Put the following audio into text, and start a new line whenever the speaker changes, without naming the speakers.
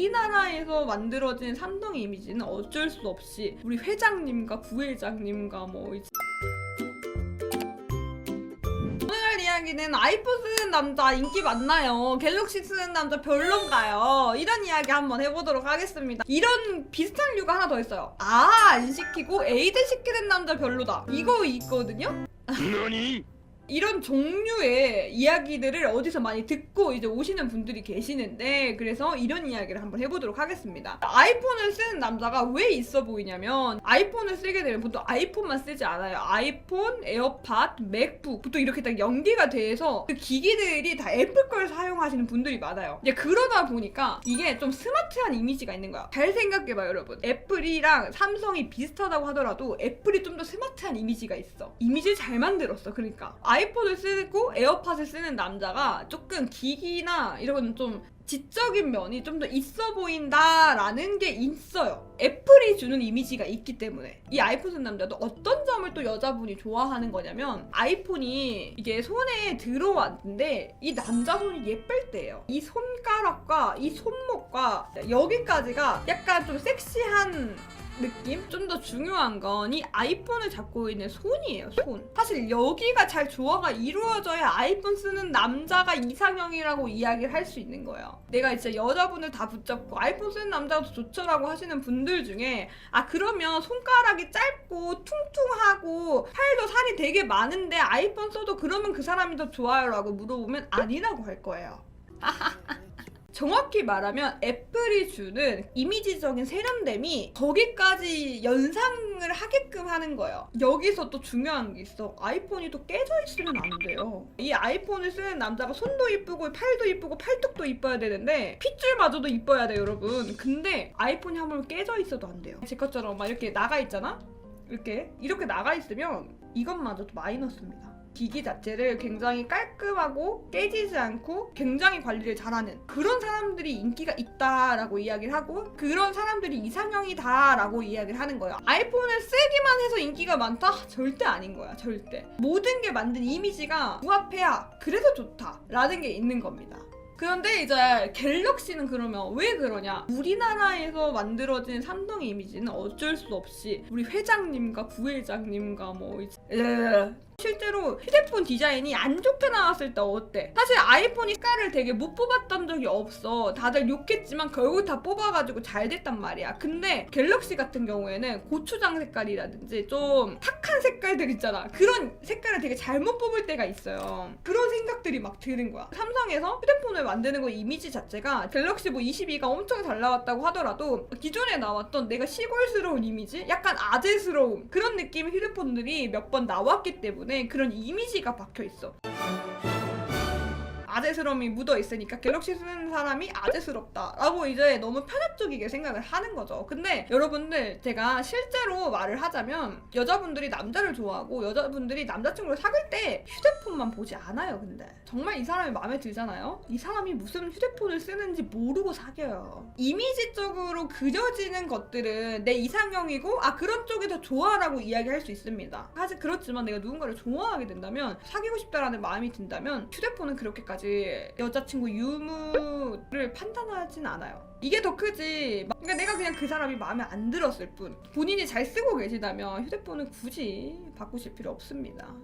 우리나라에서 만들어진 삼성의 이미지는 어쩔 수 없이 우리 회장님과 부회장님과 뭐 이제 오늘 할 이야기는 아이폰 쓰는 남자 인기 많나요? 갤럭시 쓰는 남자 별론가요? 이런 이야기 한번 해보도록 하겠습니다. 이런 비슷한 류가 하나 더 있어요. 아, 안 시키고 에이드 시키는 남자 별로다. 이거 있거든요?
何
이런 종류의 이야기들을 어디서 많이 듣고 이제 오시는 분들이 계시는데 그래서 이런 이야기를 한번 해보도록 하겠습니다. 아이폰을 쓰는 남자가 왜 있어 보이냐면 아이폰을 쓰게 되면 보통 아이폰만 쓰지 않아요. 아이폰, 에어팟, 맥북 보통 이렇게 딱 연계가 돼서 그 기기들이 다 애플 걸 사용하시는 분들이 많아요. 이제 그러다 보니까 이게 좀 스마트한 이미지가 있는 거야. 잘 생각해봐요, 여러분. 애플이랑 삼성이 비슷하다고 하더라도 애플이 좀 더 스마트한 이미지가 있어. 이미지를 잘 만들었어. 그러니까 폰을 쓰고 에어팟을 쓰는 남자가 조금 기기나 이런 좀 지적인 면이 좀 더 있어 보인다라는 게 있어요. 애플이 주는 이미지가 있기 때문에 이 아이폰 쓰는 남자도 어떤 점을 또 여자분이 좋아하는 거냐면 아이폰이 이게 손에 들어왔는데 이 남자 손이 예쁠 때예요. 이 손가락과 이 손목과 여기까지가 약간 좀 섹시한 느낌? 좀 더 중요한 건 이 아이폰을 잡고 있는 손이에요, 손. 사실 여기가 잘 조화가 이루어져야 아이폰 쓰는 남자가 이상형이라고 이야기를 할 수 있는 거예요. 내가 진짜 여자분을 다 붙잡고 아이폰 쓰는 남자가 더 좋죠라고 하시는 분들 중에 아, 그러면 손가락이 짧고 퉁퉁하고 팔도 살이 되게 많은데 아이폰 써도 그러면 그 사람이 더 좋아요라고 물어보면 아니라고 할 거예요. 정확히 말하면 애플이 주는 이미지적인 세련됨이 거기까지 연상을 하게끔 하는 거예요. 여기서 또 중요한 게 있어. 아이폰이 또 깨져 있으면 안 돼요. 이 아이폰을 쓰는 남자가 손도 이쁘고 팔도 이쁘고 팔뚝도 이뻐야 되는데 핏줄마저도 이뻐야 돼요, 여러분. 근데 아이폰이 한번 깨져 있어도 안 돼요. 제 것처럼 막 이렇게 나가 있잖아? 이렇게 이렇게 나가 있으면 이것마저도 마이너스입니다. 기기 자체를 굉장히 깔끔하고 깨지지 않고 굉장히 관리를 잘하는 그런 사람들이 인기가 있다라고 이야기를 하고 그런 사람들이 이상형이다라고 이야기를 하는 거예요. 아이폰을 쓰기만 해서 인기가 많다? 절대 아닌 거야. 절대. 모든 게 만든 이미지가 부합해야 그래서 좋다라는 게 있는 겁니다. 그런데 이제 갤럭시는 그러면 왜 그러냐? 우리나라에서 만들어진 삼성 이미지는 어쩔 수 없이 우리 회장님과 부회장님과 뭐 이제 으, 실제로 휴대폰 디자인이 안 좋게 나왔을 때 어때? 사실 아이폰이 색깔을 되게 못 뽑았던 적이 없어. 다들 욕했지만 결국 다 뽑아가지고 잘 됐단 말이야. 근데 갤럭시 같은 경우에는 고추장 색깔이라든지 좀 탁한 색깔들 있잖아. 그런 색깔을 되게 잘못 뽑을 때가 있어요. 그런 생각들이 막 드는 거야. 삼성에서 휴대폰을 만드는 거 이미지 자체가 갤럭시 뭐 22가 엄청 잘 나왔다고 하더라도 기존에 나왔던 내가 시골스러운 이미지? 약간 아재스러운 그런 느낌의 휴대폰들이 몇 번 나왔기 때문에 그런 이미지가 박혀 있어. 아재스러움이 묻어 있으니까 갤럭시 쓰는 사람이 아재스럽다라고 이제 너무 편협적이게 생각을 하는 거죠. 근데 여러분들 제가 실제로 말을 하자면 여자분들이 남자를 좋아하고 여자분들이 남자친구를 사귈 때 휴대폰만 보지 않아요. 근데 정말 이 사람이 마음에 들잖아요. 이 사람이 무슨 휴대폰을 쓰는지 모르고 사귀어요. 이미지적으로 그려지는 것들은 내 이상형이고 아 그런 쪽이 더 좋아라고 이야기할 수 있습니다. 사실 그렇지만 내가 누군가를 좋아하게 된다면 사귀고 싶다라는 마음이 든다면 휴대폰은 그렇게까지 여자친구 유무를 판단하진 않아요. 이게 더 크지. 막- 그러니까 내가 그냥 그 사람이 마음에 안 들었을 뿐. 본인이 잘 쓰고 계시다면 휴대폰은 굳이 바꾸실 필요 없습니다.